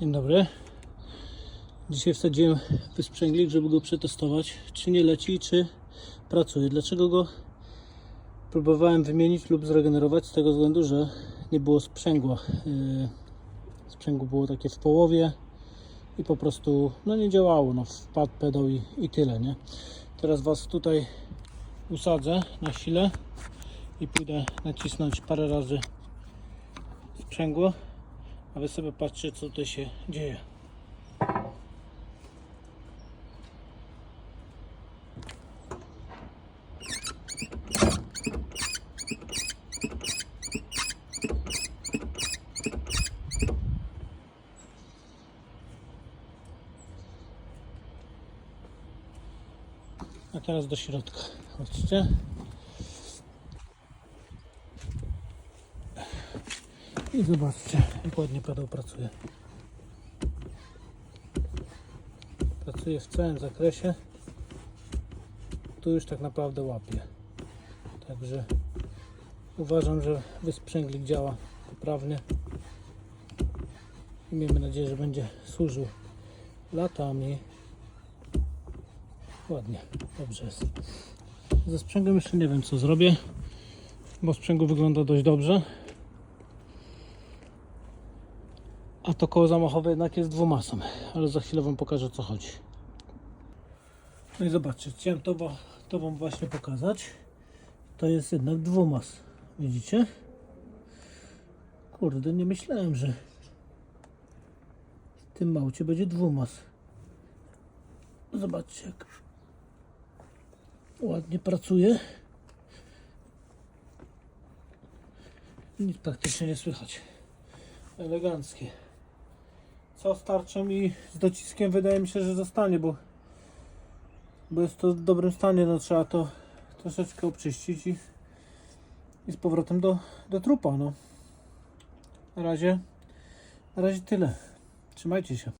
Dzień dobry. Dzisiaj wsadziłem wysprzęglik, żeby go przetestować, czy nie leci, czy pracuje. Dlaczego go próbowałem wymienić lub zregenerować? Z tego względu, że nie było sprzęgła. Yy, Sprzęgło było takie w połowie i po prostu no nie działało. No, wpadł pedał i, i tyle, nie? Teraz Was tutaj usadzę na chwilę i pójdę nacisnąć parę razy sprzęgło, a Wy sobie patrzcie co tutaj się dzieje. A teraz do środka. Chodźcie. I zobaczcie, jak ładnie pedał pracuje. Pracuje w całym zakresie. Tu już tak naprawdę łapie. Także uważam, że wysprzęglik działa poprawnie. I miejmy nadzieję, że będzie służył latami. Ładnie, dobrze jest. Ze sprzęgłem jeszcze nie wiem co zrobię, bo sprzęgło wygląda dość dobrze. A to koło zamachowe jednak jest dwumasem, ale za chwilę Wam pokażę o co chodzi. No i zobaczcie, chciałem to, to Wam właśnie pokazać. To jest jednak dwumas, widzicie? Kurde, nie myślałem, że w tym małcie będzie dwumas. Zobaczcie jak ładnie pracuje. Nic praktycznie nie słychać. Eleganckie. Co starczą i z dociskiem wydaje mi się, że zostanie, bo, bo jest to w dobrym stanie. No trzeba to troszeczkę obczyścić i, i z powrotem do, do trupa. No. Na razie, na razie tyle. Trzymajcie się.